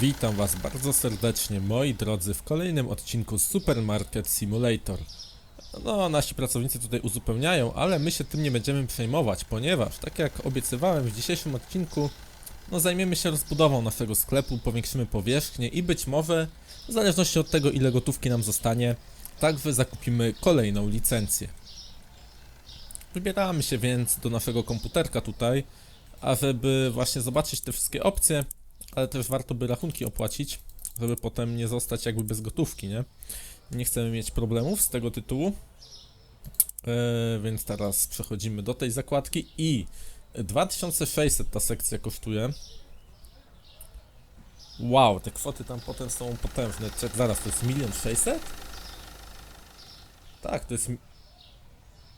Witam Was bardzo serdecznie, moi drodzy, w kolejnym odcinku Supermarket Simulator. No, nasi pracownicy tutaj uzupełniają, ale my się tym nie będziemy przejmować, ponieważ, tak jak obiecywałem w dzisiejszym odcinku, no zajmiemy się rozbudową naszego sklepu, powiększymy powierzchnię i być może, w zależności od tego ile gotówki nam zostanie, także zakupimy kolejną licencję. Wybieramy się więc do naszego komputerka tutaj, ażeby właśnie zobaczyć te wszystkie opcje, ale też warto by rachunki opłacić, żeby potem nie zostać jakby bez gotówki, nie? Nie chcemy mieć problemów z tego tytułu. E, więc teraz przechodzimy do tej zakładki i 2600 ta sekcja kosztuje. Wow, te kwoty tam potem są potężne. Czek, zaraz, to jest milion sześćset? Tak, to jest mi-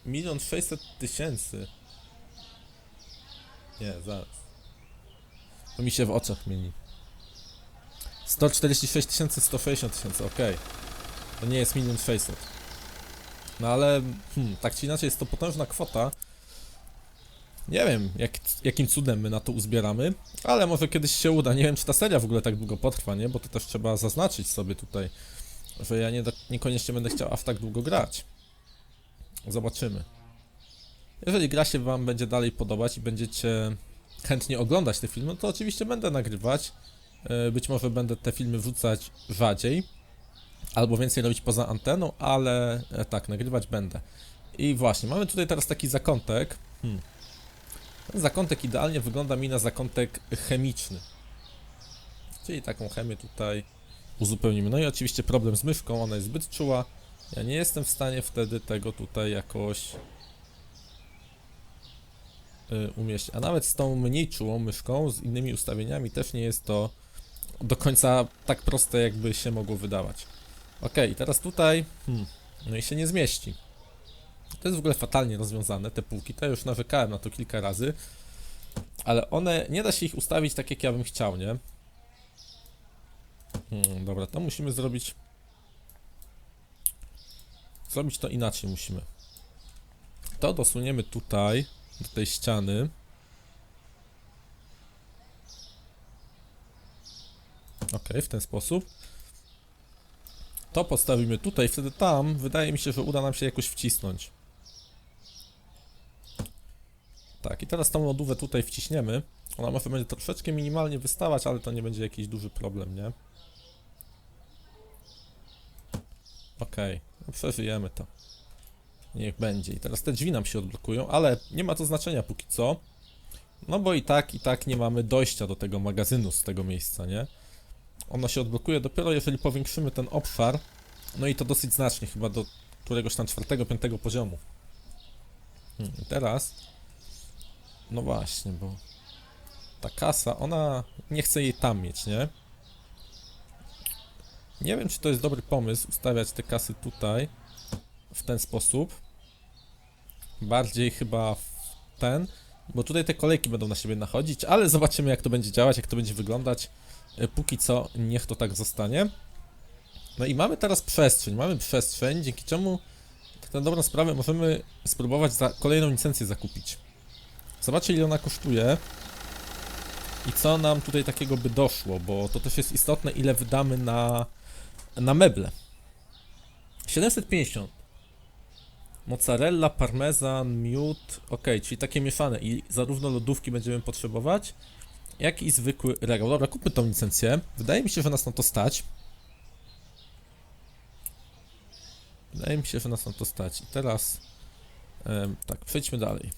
milion sześćset tysięcy. Nie, zaraz. To mi się w oczach mieni. 146 tysięcy, 160 tysięcy, okej. To nie jest milion 600. No ale, hmm, tak czy inaczej jest to potężna kwota. Nie wiem, jak, jakim cudem my na to uzbieramy, ale może kiedyś się uda. Nie wiem, czy ta seria w ogóle tak długo potrwa, nie? Bo to też trzeba zaznaczyć sobie tutaj, że ja nie, niekoniecznie będę chciał aż tak długo grać. Zobaczymy. Jeżeli gra się Wam będzie dalej podobać i będziecie chętnie oglądać te filmy, to oczywiście będę nagrywać. E, Być może będę te filmy wrzucać rzadziej, albo więcej robić poza anteną, ale e, tak, nagrywać będę. I właśnie, mamy tutaj teraz taki zakątek. Hmm. Ten zakątek idealnie wygląda mi na zakątek chemiczny. Czyli taką chemię tutaj uzupełnimy. No i oczywiście problem z myszką, ona jest zbyt czuła. Ja nie jestem w stanie wtedy tego tutaj jakoś umieścić. A nawet z tą mniej czułą myszką, z innymi ustawieniami też nie jest to do końca tak proste, jakby się mogło wydawać. Ok, teraz tutaj, hmm, no i się nie zmieści. To jest w ogóle fatalnie rozwiązane, te półki, to ja już nawykałem na to kilka razy, ale one, nie da się ich ustawić tak, jak ja bym chciał, nie? Hmm, dobra, to musimy zrobić... Zrobić to inaczej musimy. To dosuniemy tutaj, do tej ściany. Ok, w ten sposób. To postawimy tutaj, wtedy tam wydaje mi się, że uda nam się jakoś wcisnąć. Tak, i teraz tą lodówę tutaj wciśniemy. Ona może będzie troszeczkę minimalnie wystawać, ale to nie będzie jakiś duży problem, nie? Okej, no przeżyjemy to. Niech będzie. I teraz te drzwi nam się odblokują, ale nie ma to znaczenia póki co. No bo i tak, i tak nie mamy dojścia do tego magazynu z tego miejsca, nie? Ono się odblokuje dopiero jeżeli powiększymy ten obszar. No i to dosyć znacznie, chyba do któregoś tam czwartego, piątego poziomu. Hmm, teraz. No właśnie, bo ta kasa, ona nie chce jej tam mieć, nie? Nie wiem, czy to jest dobry pomysł ustawiać te kasy tutaj w ten sposób. Bardziej chyba w ten, bo tutaj te kolejki będą na siebie nachodzić, ale zobaczymy jak to będzie działać, jak to będzie wyglądać. E, Póki co niech to tak zostanie. No i mamy teraz przestrzeń, mamy przestrzeń, dzięki czemu tak na dobrą sprawę możemy spróbować za kolejną licencję zakupić. Zobaczcie ile ona kosztuje i co nam tutaj takiego by doszło, bo to też jest istotne ile wydamy na, na meble. 750 Mozzarella, parmezan, miód, ok, czyli takie mieszane i zarówno lodówki będziemy potrzebować, jak i zwykły regał. Dobra, kupmy tą licencję. Wydaje mi się, że nas na to stać. Wydaje mi się, że nas na to stać. I teraz tak, przejdźmy dalej.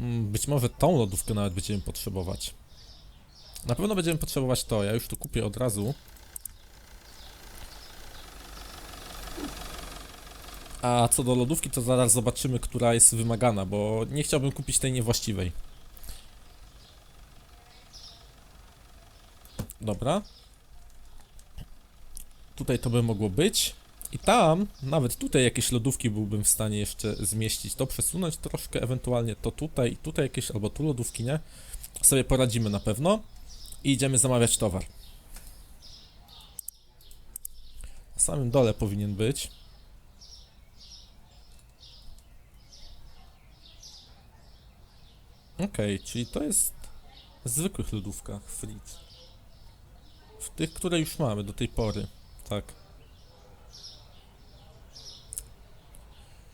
Mm, Być może tą lodówkę nawet będziemy potrzebować. Na pewno będziemy potrzebować to. Ja już to kupię od razu. A co do lodówki, to zaraz zobaczymy, która jest wymagana, bo nie chciałbym kupić tej niewłaściwej. Dobra. Tutaj to by mogło być. I tam, nawet tutaj jakieś lodówki byłbym w stanie jeszcze zmieścić. To przesunąć troszkę, ewentualnie to tutaj tutaj jakieś, albo tu lodówki, nie? Sobie poradzimy na pewno. I idziemy zamawiać towar. Na samym dole powinien być. Okej, czyli to jest zwykłych lodówkach Fritz. W tych, które już mamy do tej pory. Tak.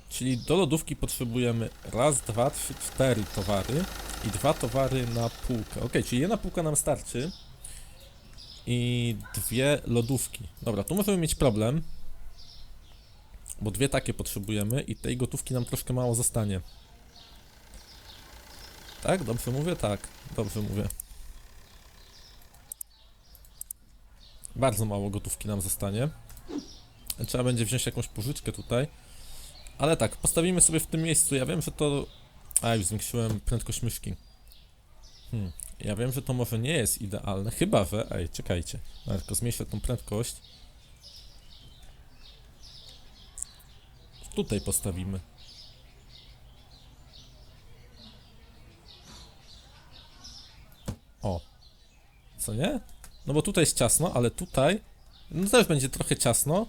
Czyli do lodówki potrzebujemy raz, dwa, trzy, cztery towary i dwa towary na półkę. Ok, czyli jedna półka nam starczy i dwie lodówki. Dobra, tu możemy mieć problem, bo dwie takie potrzebujemy i tej gotówki nam troszkę mało zostanie. Tak? Dobrze mówię? Tak. Dobrze mówię. Bardzo mało gotówki nam zostanie. Trzeba będzie wziąć jakąś pożyczkę tutaj. Ale tak, postawimy sobie w tym miejscu. Ja wiem, że to... A, już zwiększyłem prędkość myszki. Hmm. Ja wiem, że to może nie jest idealne, chyba że... Ej, czekajcie. Tylko zmniejszę tą prędkość. Tutaj postawimy. O. Co nie? No bo tutaj jest ciasno, ale tutaj... No też będzie trochę ciasno.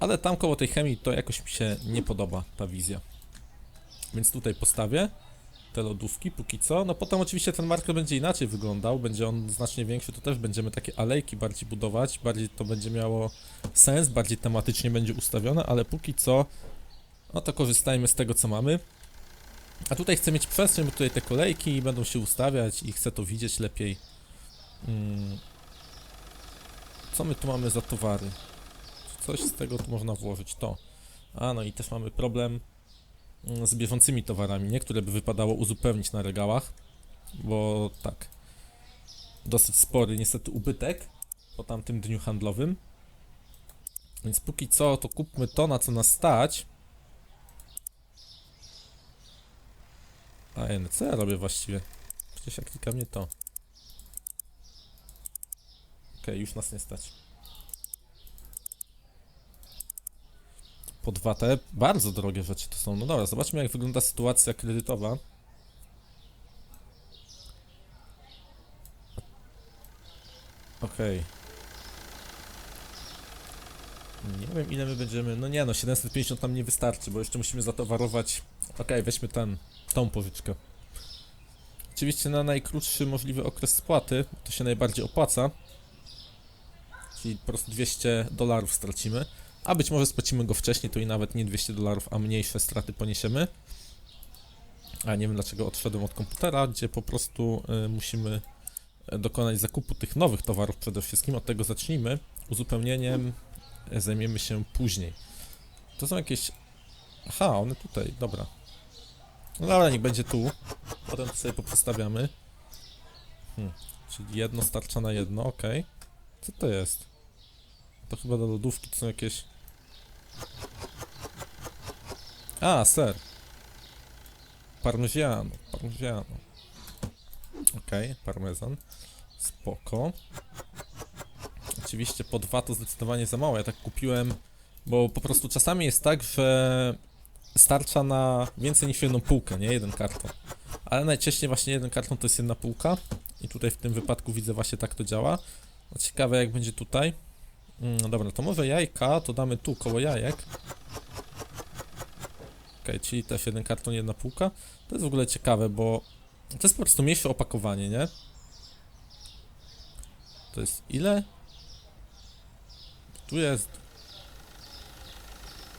Ale tam koło tej chemii to jakoś mi się nie podoba, ta wizja. Więc tutaj postawię te lodówki póki co. No potem oczywiście ten marker będzie inaczej wyglądał, będzie on znacznie większy, to też będziemy takie alejki bardziej budować, bardziej to będzie miało sens, bardziej tematycznie będzie ustawione, ale póki co, no to korzystajmy z tego co mamy. A tutaj chcę mieć przestrzeń, bo tutaj te kolejki będą się ustawiać i chcę to widzieć lepiej. Mm. Co my tu mamy za towary? Coś z tego tu można włożyć, to. A, no i też mamy problem mm, z bieżącymi towarami, nie? Które by wypadało uzupełnić na regałach, bo tak, dosyć spory niestety ubytek po tamtym dniu handlowym. Więc póki co, to kupmy to, na co nas stać. No co ja robię właściwie? Przecież jak klika mnie to. Okej, już nas nie stać. Po dwa te bardzo drogie rzeczy to są. No dobra, zobaczmy jak wygląda sytuacja kredytowa. Okej. Nie wiem ile my będziemy. No nie no, 750 nam nie wystarczy, bo jeszcze musimy zatowarować. Okej, weźmy ten, tą pożyczkę. Oczywiście na najkrótszy możliwy okres spłaty to się najbardziej opłaca. Czyli po prostu 200 dolarów stracimy. A być może spłacimy go wcześniej, to i nawet nie 200 dolarów, a mniejsze straty poniesiemy. A nie wiem dlaczego odszedłem od komputera, gdzie po prostu y, musimy y, dokonać zakupu tych nowych towarów przede wszystkim. Od tego zacznijmy. Uzupełnieniem y, zajmiemy się później. To są jakieś... Aha, one tutaj, dobra. No dobra, niech będzie tu. Potem sobie poprzestawiamy. Hmm. Czyli jedno starcza na jedno, ok. Co to jest? To chyba do lodówki to są jakieś... A, ser. Parmigiano, parmigiano. Okej, parmezan. Spoko. Oczywiście po dwa to zdecydowanie za mało. Ja tak kupiłem, bo po prostu czasami jest tak, że starcza na więcej niż jedną półkę, nie? Jeden karton. Ale najczęściej właśnie jeden karton to jest jedna półka. I tutaj w tym wypadku widzę właśnie tak to działa. No ciekawe jak będzie tutaj. No dobra, to może jajka, to damy tu koło jajek. Okej, czyli też jeden karton, jedna półka. To jest w ogóle ciekawe, bo to jest po prostu mniejsze opakowanie, nie? To jest ile? Tu jest...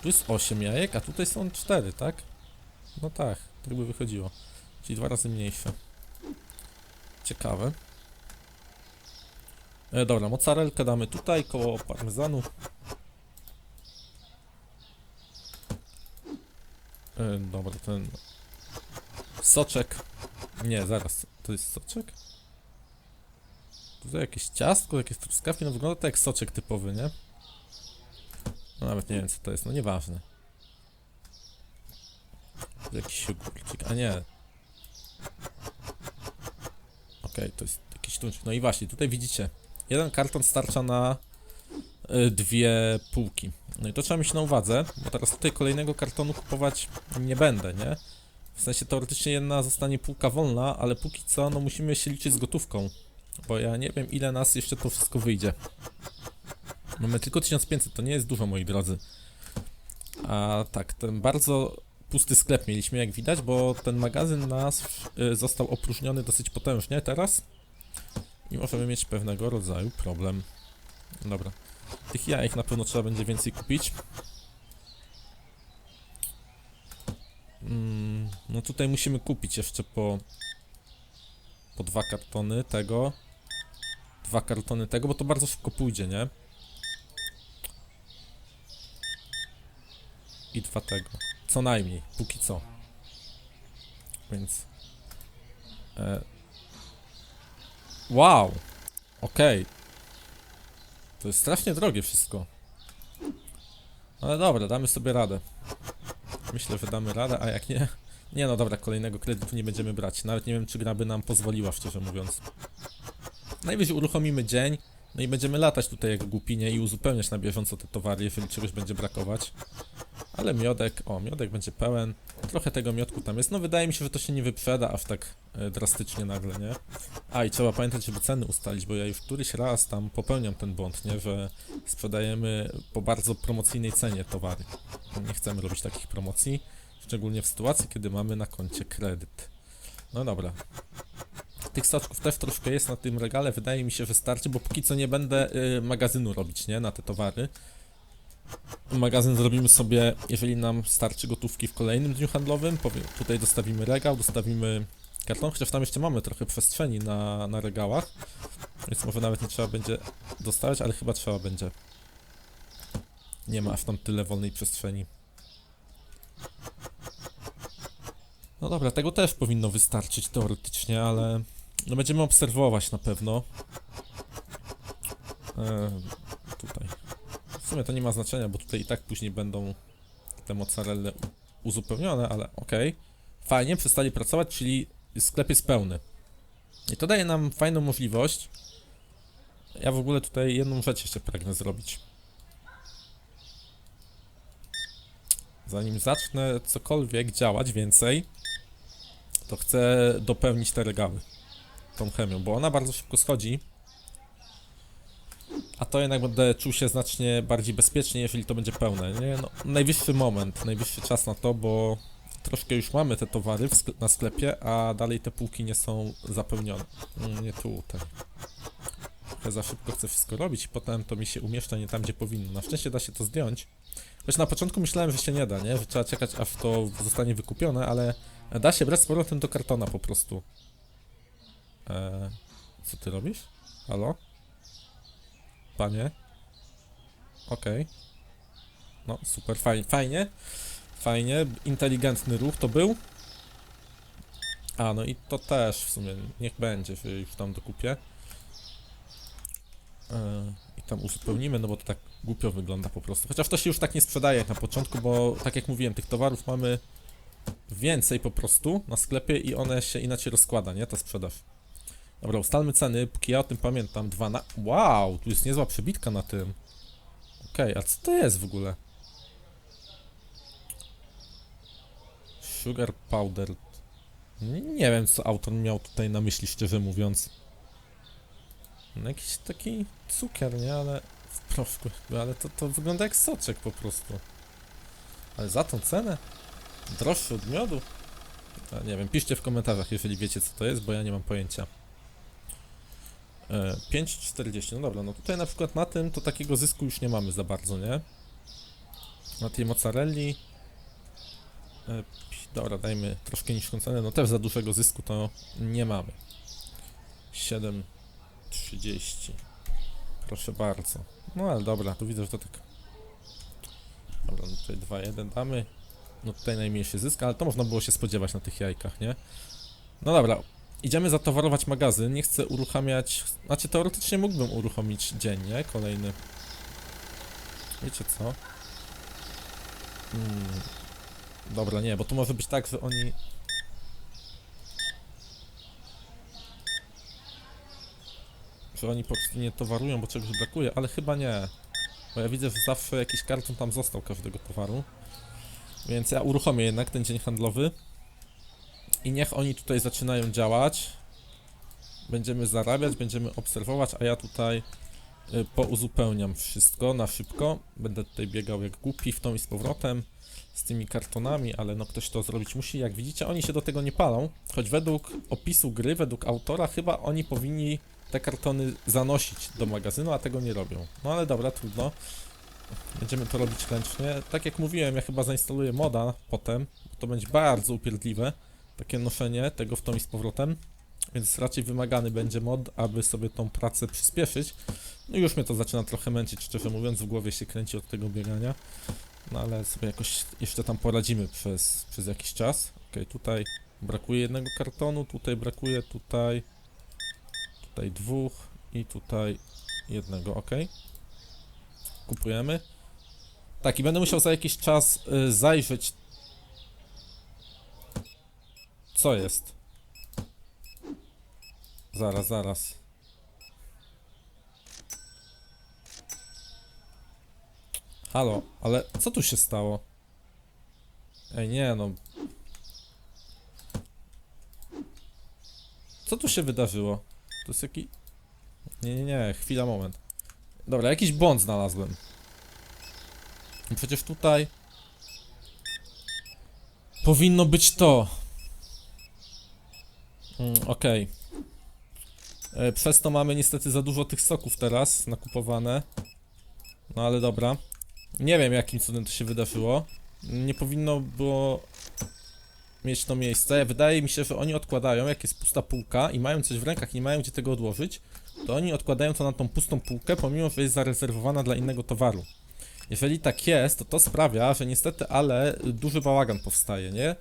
Tu jest 8 jajek, a tutaj są 4, tak? No tak, tak by wychodziło. Czyli dwa razy mniejsze. Ciekawe. E, dobra, mozzarellkę damy tutaj, koło parmezanu. E, dobra, ten... Soczek. Nie, zaraz. To jest soczek? Tutaj jakieś ciastko, jakieś truskawki, no wygląda to jak soczek typowy, nie? Nawet nie wiem co to jest, no nieważne. Jakiś ogórcik, a nie. Okej, to jest jakiś tuńczyk. No i właśnie, tutaj widzicie, jeden karton starcza na y, dwie półki. No i to trzeba mieć na uwadze, bo teraz tutaj kolejnego kartonu kupować nie będę, nie? W sensie teoretycznie jedna zostanie półka wolna, ale póki co, no musimy się liczyć z gotówką. Bo ja nie wiem ile nas jeszcze to wszystko wyjdzie. Mamy tylko 1500, to nie jest dużo moi drodzy. A tak, ten bardzo pusty sklep mieliśmy, jak widać, bo ten magazyn nas y, został opróżniony dosyć potężnie teraz. I możemy mieć pewnego rodzaju problem. Dobra. Tych jajek na pewno trzeba będzie więcej kupić. Mm, no tutaj musimy kupić jeszcze po po dwa kartony tego. Dwa kartony tego, bo to bardzo szybko pójdzie, nie? I dwa tego. Co najmniej, póki co. Więc. E... Wow! Okej. To jest strasznie drogie wszystko. Ale dobra, damy sobie radę. Myślę, że damy radę, a jak nie. Nie no dobra, kolejnego kredytu nie będziemy brać. Nawet nie wiem, czy gra by nam pozwoliła, szczerze mówiąc. Najwyżej uruchomimy dzień, no i będziemy latać tutaj jak głupinie i uzupełniać na bieżąco te towary, jeżeli czegoś będzie brakować. Ale miodek, o, miodek będzie pełen. Trochę tego miodku tam jest. No wydaje mi się, że to się nie wyprzeda aż tak e, drastycznie nagle, nie? A i trzeba pamiętać, żeby ceny ustalić, bo ja już któryś raz tam popełniam ten błąd, nie? Że sprzedajemy po bardzo promocyjnej cenie towary. Nie chcemy robić takich promocji. Szczególnie w sytuacji, kiedy mamy na koncie kredyt. No dobra. Tych soczków też troszkę jest na tym regale, wydaje mi się, że starczy, bo póki co nie będę y, magazynu robić, nie? Na te towary. Magazyn zrobimy sobie, jeżeli nam starczy gotówki w kolejnym dniu handlowym. Powiem, tutaj dostawimy regał, dostawimy karton, chociaż tam jeszcze mamy trochę przestrzeni na, na regałach. Więc może nawet nie trzeba będzie dostawać, ale chyba trzeba będzie. Nie ma aż tam tyle wolnej przestrzeni. No dobra, tego też powinno wystarczyć teoretycznie, ale no będziemy obserwować na pewno. E, tutaj. W sumie to nie ma znaczenia, bo tutaj i tak później będą te mozzarelle uzupełnione, ale okej. Fajnie, przestali pracować, czyli sklep jest pełny. I to daje nam fajną możliwość. Ja w ogóle tutaj jedną rzecz jeszcze pragnę zrobić. Zanim zacznę cokolwiek działać więcej, to chcę dopełnić te regały tą chemią, bo ona bardzo szybko schodzi. A to jednak będę czuł się znacznie bardziej bezpiecznie, jeżeli to będzie pełne, nie? No, najwyższy moment, najwyższy czas na to, bo troszkę już mamy te towary na sklepie, a dalej te półki nie są zapełnione. Mm, Nie tutaj. Trochę za szybko chcę wszystko robić i potem to mi się umieszcza nie tam, gdzie powinno. Na szczęście da się to zdjąć. Choć na początku myślałem, że się nie da, nie? Że trzeba czekać, aż to zostanie wykupione, ale da się brać z powrotem do kartona po prostu. Eee, co ty robisz? Halo? Panie? Okej. No, super, fajnie, fajnie. Fajnie, inteligentny ruch to był. A, no i to też w sumie, niech będzie, już tam dokupię. Eee, I tam uzupełnimy, no bo to tak głupio wygląda po prostu. Chociaż to się już tak nie sprzedaje jak na początku, bo tak jak mówiłem, tych towarów mamy więcej po prostu na sklepie i one się inaczej rozkłada, nie? Ta sprzedaż. Dobra, ustalmy ceny, póki ja o tym pamiętam. Dwa na... Wow, tu jest niezła przebitka na tym. Okej, a co to jest w ogóle? Sugar powder. Nie, nie wiem, co autor miał tutaj na myśli, szczerze mówiąc. No, jakiś taki cukier, nie? Ale w proszku, ale to, to wygląda jak soczek po prostu. Ale za tą cenę? Droższy od miodu? A, nie wiem, piszcie w komentarzach, jeżeli wiecie co to jest, bo ja nie mam pojęcia. E, 5,40, no dobra, no tutaj na przykład na tym to takiego zysku już nie mamy za bardzo, nie? Na tej mozzarelli... E, dobra, dajmy troszkę niższą cenę, no też za dużego zysku to nie mamy. 7,30. Proszę bardzo. No ale dobra, tu widzę, że to tak... Dobra, no tutaj 2,1 damy. No tutaj najmniejszy zysk, ale to można było się spodziewać na tych jajkach, nie? No dobra, idziemy zatowarować magazyn, nie chcę uruchamiać... Znaczy teoretycznie mógłbym uruchomić dzień, nie? Kolejny. Wiecie co? Hmm. Dobra, nie, bo to może być tak, że oni... Że oni po prostu nie towarują, bo czegoś brakuje, ale chyba nie. Bo ja widzę, że zawsze jakiś karton tam został każdego towaru. Więc ja uruchomię jednak ten dzień handlowy. I niech oni tutaj zaczynają działać. Będziemy zarabiać, będziemy obserwować, a ja tutaj y, pouzupełniam wszystko na szybko. Będę tutaj biegał jak głupi w tą i z powrotem z tymi kartonami, ale no ktoś to zrobić musi. Jak widzicie, oni się do tego nie palą, choć według opisu gry, według autora, chyba oni powinni te kartony zanosić do magazynu, a tego nie robią. No ale dobra, trudno. Będziemy to robić ręcznie. Tak jak mówiłem, ja chyba zainstaluję moda potem, bo to będzie bardzo upierdliwe, takie noszenie tego w tą i z powrotem. Więc raczej wymagany będzie mod, aby sobie tą pracę przyspieszyć. No już mnie to zaczyna trochę męczyć, szczerze mówiąc, w głowie się kręci od tego biegania. No ale sobie jakoś jeszcze tam poradzimy przez, przez jakiś czas. Okej, tutaj brakuje jednego kartonu, tutaj brakuje, tutaj, tutaj dwóch i tutaj jednego, ok. Kupujemy. Tak, i będę musiał za jakiś czas y, zajrzeć. Co jest? Zaraz, zaraz. Halo, ale co tu się stało? Ej, nie no. Co tu się wydarzyło? To jest jaki... Nie, nie, nie, chwila, moment. Dobra, jakiś błąd znalazłem. Przecież tutaj... Powinno być to. Mm, Okej. E, Przez to mamy niestety za dużo tych soków teraz nakupowane. No ale dobra. Nie wiem jakim cudem to się wydarzyło. Nie powinno było mieć to miejsce. Wydaje mi się, że oni odkładają, jak jest pusta półka i mają coś w rękach i nie mają gdzie tego odłożyć, to oni odkładają to na tą pustą półkę, pomimo, że jest zarezerwowana dla innego towaru. Jeżeli tak jest, to to sprawia, że niestety, ale duży bałagan powstaje, nie?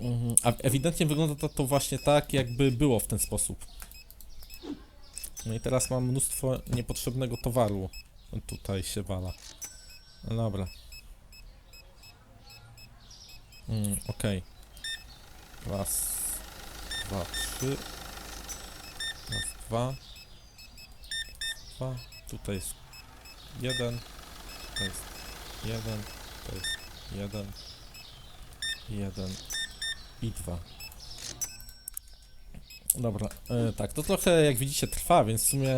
Mhm, A ewidentnie wygląda to, to właśnie tak, jakby było w ten sposób. No i teraz mam mnóstwo niepotrzebnego towaru. Tutaj się wala. No dobra. Mm, okej. Raz, dwa, trzy. Raz, dwa. Dwa. Tutaj jest jeden. To jest jeden. To jest jeden. Jeden. I dwa. Dobra, e, tak, to trochę jak widzicie trwa, więc w sumie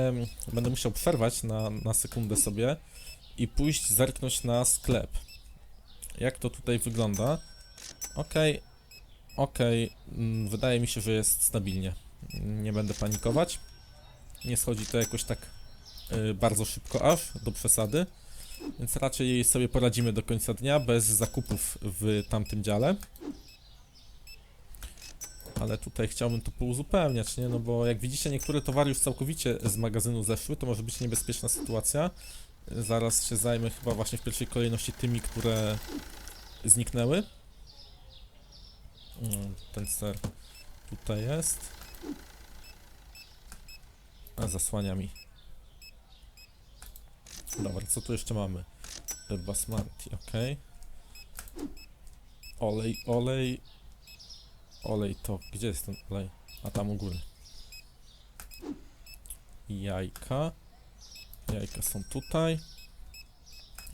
będę musiał przerwać na, na sekundę sobie i pójść zerknąć na sklep. Jak to tutaj wygląda? Okej, okej, mm, wydaje mi się, że jest stabilnie. Nie będę panikować. Nie schodzi to jakoś tak y, bardzo szybko aż, do przesady. Więc raczej sobie poradzimy do końca dnia bez zakupów w tamtym dziale. Ale tutaj chciałbym to pouzupełniać, nie? No bo jak widzicie, niektóre towary już całkowicie z magazynu zeszły, to może być niebezpieczna sytuacja. Zaraz się zajmę chyba właśnie w pierwszej kolejności tymi, które zniknęły. Mm, Ten ser tutaj jest. A zasłania mi. Dobra, co tu jeszcze mamy? Basmati, ok. Olej, olej. Olej to. Gdzie jest ten olej? A tam u góry. Jajka. Jajka są tutaj.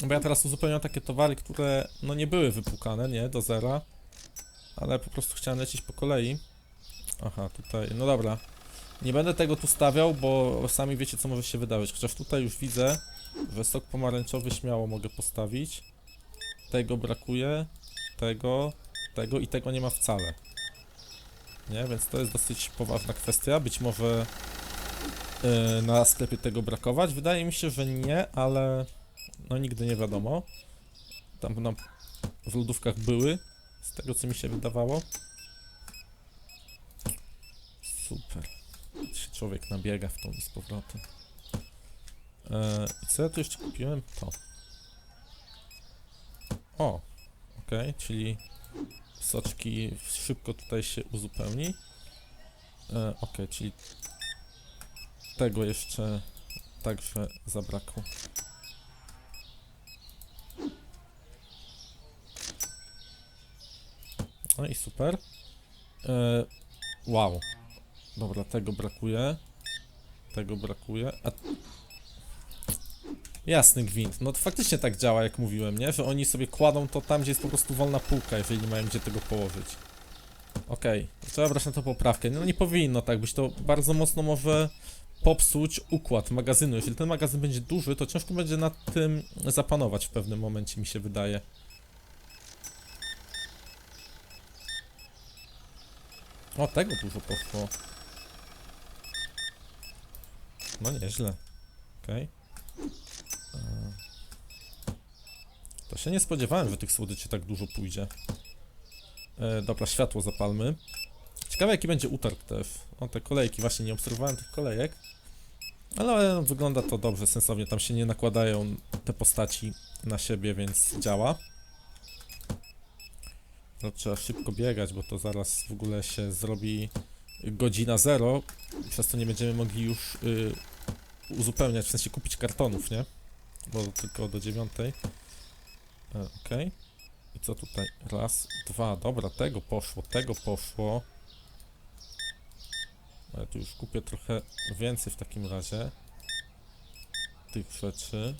Bo ja teraz uzupełniam takie towary, które no nie były wypłukane, nie? Do zera. Ale po prostu chciałem lecieć po kolei. Aha, tutaj, no dobra. Nie będę tego tu stawiał, bo sami wiecie co może się wydarzyć. Chociaż tutaj już widzę, że sok pomarańczowy śmiało mogę postawić. Tego brakuje, tego, tego i tego nie ma wcale. Nie, więc to jest dosyć poważna kwestia. Być może yy, na sklepie tego brakować. Wydaje mi się, że nie, ale no nigdy nie wiadomo. Tam w lodówkach były, z tego co mi się wydawało. Super. Się człowiek nabiega w tą i z powrotem. E, I co ja tu jeszcze kupiłem? To. O, okej, czyli soczki szybko tutaj się uzupełni. E, okej, czyli tego jeszcze także zabrakło. No i super. E, wow. Dobra, tego brakuje. Tego brakuje. A... Jasny gwint. No to faktycznie tak działa, jak mówiłem, nie? Że oni sobie kładą to tam, gdzie jest po prostu wolna półka, jeżeli nie mają gdzie tego położyć. Okej, trzeba brać na to poprawkę. No nie powinno tak być, to bardzo mocno może popsuć układ magazynu. Jeżeli ten magazyn będzie duży, to ciężko będzie nad tym zapanować w pewnym momencie, mi się wydaje. O, tego dużo poszło. No nieźle. Okej. E, To się nie spodziewałem, że tych słodyczy tak dużo pójdzie. E, dobra, światło zapalmy. Ciekawe jaki będzie utarg też. O, te kolejki, właśnie nie obserwowałem tych kolejek. Ale wygląda to dobrze, sensownie. Tam się nie nakładają te postaci na siebie, więc działa. To trzeba szybko biegać, bo to zaraz w ogóle się zrobi godzina zero. Przez to nie będziemy mogli już y, uzupełniać, w sensie kupić kartonów, nie? Bo tylko do dziewiątej. Okej. I co tutaj? Raz, dwa, dobra, tego poszło, tego poszło. A Ja tu już kupię trochę więcej w takim razie. Tych rzeczy.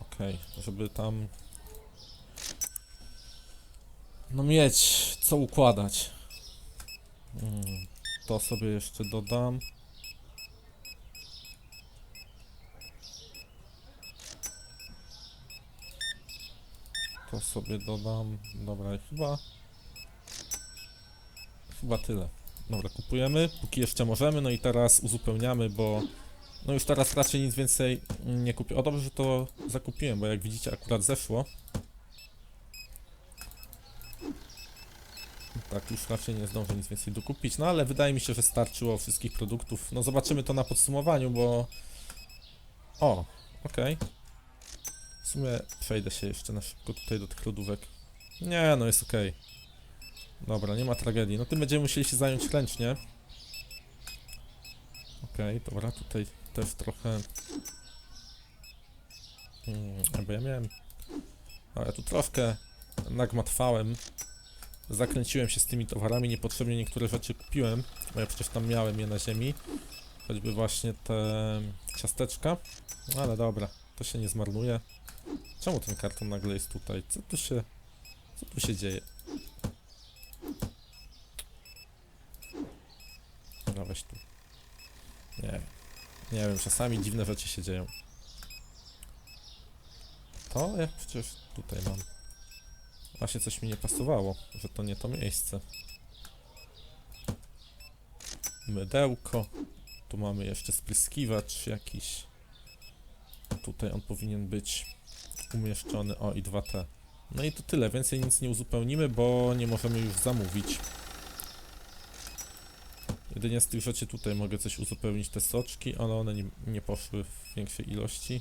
Okej, żeby tam... No mieć co układać. Mm, to sobie jeszcze dodam. To sobie dodam. Dobra, chyba. Chyba tyle. Dobra, kupujemy, póki jeszcze możemy, no i teraz uzupełniamy, bo no już teraz raczej nic więcej nie kupię. O dobrze, że to zakupiłem, bo jak widzicie akurat zeszło. Tak, już raczej nie zdążę nic więcej dokupić, no ale wydaje mi się, że starczyło wszystkich produktów. No zobaczymy to na podsumowaniu, bo... O, okej. W sumie przejdę się jeszcze na szybko tutaj do tych lodówek. Nie, no jest okej. Dobra, nie ma tragedii. No tym będziemy musieli się zająć ręcznie. Okej, dobra, tutaj też trochę... Hmm, bo ja miałem... A ja tu troszkę nagmatwałem. Zakręciłem się z tymi towarami, niepotrzebnie niektóre rzeczy kupiłem, bo ja przecież tam miałem je na ziemi. Choćby właśnie te ciasteczka. Ale dobra, to się nie zmarnuje. Czemu ten karton nagle jest tutaj? Co tu się... Co tu się dzieje? Dobra, weź tu. Nie. Nie wiem, czasami dziwne rzeczy się dzieją. To ja przecież tutaj mam. Właśnie coś mi nie pasowało, że to nie to miejsce. Mydełko. Tu mamy jeszcze spryskiwacz jakiś. Tutaj on powinien być umieszczony. O, i 2T. No i to tyle, więcej nic nie uzupełnimy, bo nie możemy już zamówić. Jedynie z tych rzeczy tutaj mogę coś uzupełnić, te soczki, ale one nie, nie poszły w większej ilości.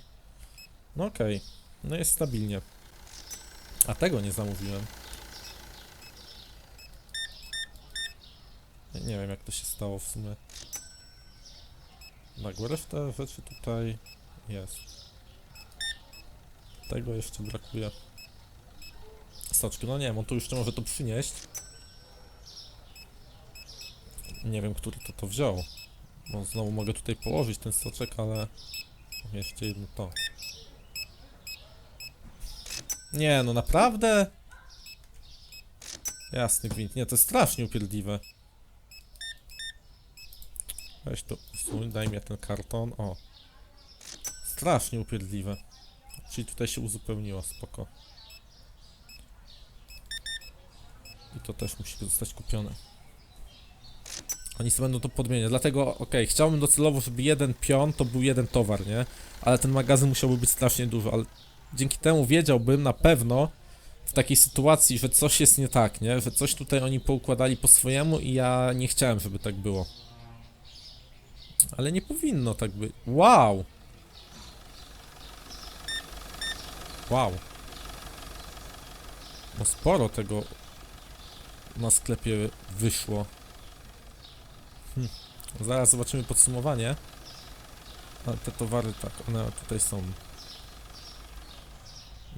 No okej, no jest stabilnie. A tego nie zamówiłem. Nie, wiem jak to się stało w sumie. Bo reszta rzeczy tutaj jest. Tego jeszcze brakuje. Soczki, no nie wiem, on tu jeszcze może to przynieść. Nie wiem, który to to wziął. Bo znowu mogę tutaj położyć ten soczek, ale... Jeszcze jedno to. Nie, no naprawdę? Jasny gwint. Nie, to jest strasznie upierdliwe. Weź to usuń, daj mi ten karton. O. Strasznie upierdliwe. Czyli tutaj się uzupełniło, spoko. I to też musi zostać kupione. Oni sobie będą to podmieniać, dlatego okej, chciałbym docelowo, żeby jeden pion to był jeden towar, nie? Ale ten magazyn musiałby być strasznie duży, ale dzięki temu wiedziałbym na pewno w takiej sytuacji, że coś jest nie tak, nie? Że coś tutaj oni poukładali po swojemu i ja nie chciałem, żeby tak było. Ale nie powinno tak być. Wow! Wow. No sporo tego na sklepie wyszło. Hm. Zaraz zobaczymy podsumowanie. A te towary, tak, one tutaj są.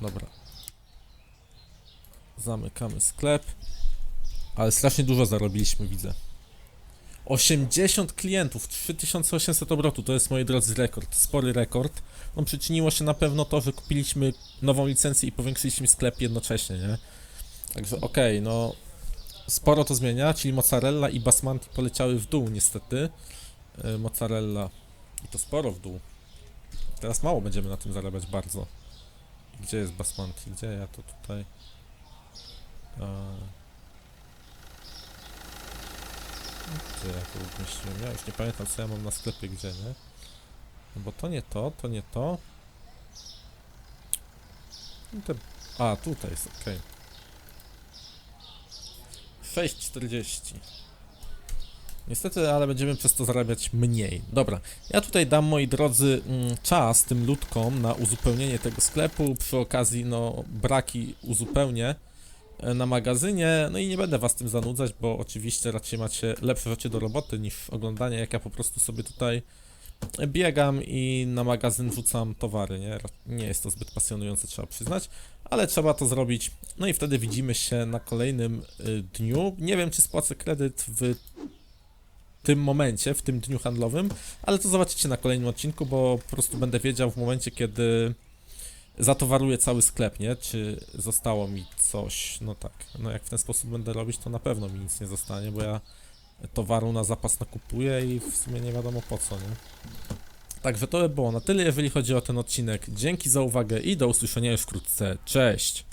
Dobra. Zamykamy sklep. Ale strasznie dużo zarobiliśmy, widzę. 80 klientów, 3800 obrotu, to jest moi drodzy rekord, spory rekord. No przyczyniło się na pewno to, że kupiliśmy nową licencję i powiększyliśmy sklep jednocześnie, nie? Także okej, no sporo to zmienia, czyli mozzarella i basmati poleciały w dół niestety. y, mozzarella. I to sporo w dół. Teraz mało będziemy na tym zarabiać bardzo. Gdzie jest basmanti? Gdzie ja to tutaj? A... Gdzie ja to umieściłem? Ja już nie pamiętam co ja mam na sklepie, gdzie, nie? No bo to nie to, to nie to. No te... A, tutaj jest, okej. 6,40. Niestety, ale będziemy przez to zarabiać mniej. Dobra, ja tutaj dam, moi drodzy, mm, czas tym ludkom na uzupełnienie tego sklepu. Przy okazji, no, braki uzupełnię na magazynie. No i nie będę was tym zanudzać, bo oczywiście raczej macie lepsze rzeczy do roboty niż oglądanie, jak ja po prostu sobie tutaj biegam i na magazyn wrzucam towary, nie? Nie jest to zbyt pasjonujące, trzeba przyznać, ale trzeba to zrobić. No i wtedy widzimy się na kolejnym y, dniu. Nie wiem, czy spłacę kredyt w tym momencie, w tym dniu handlowym, ale to zobaczycie na kolejnym odcinku, bo po prostu będę wiedział w momencie, kiedy zatowaruję cały sklep, nie? Czy zostało mi coś, no tak. No jak w ten sposób będę robić, to na pewno mi nic nie zostanie, bo ja towaru na zapas nakupuję i w sumie nie wiadomo po co, nie? Także to by było na tyle, jeżeli chodzi o ten odcinek. Dzięki za uwagę i do usłyszenia już wkrótce. Cześć!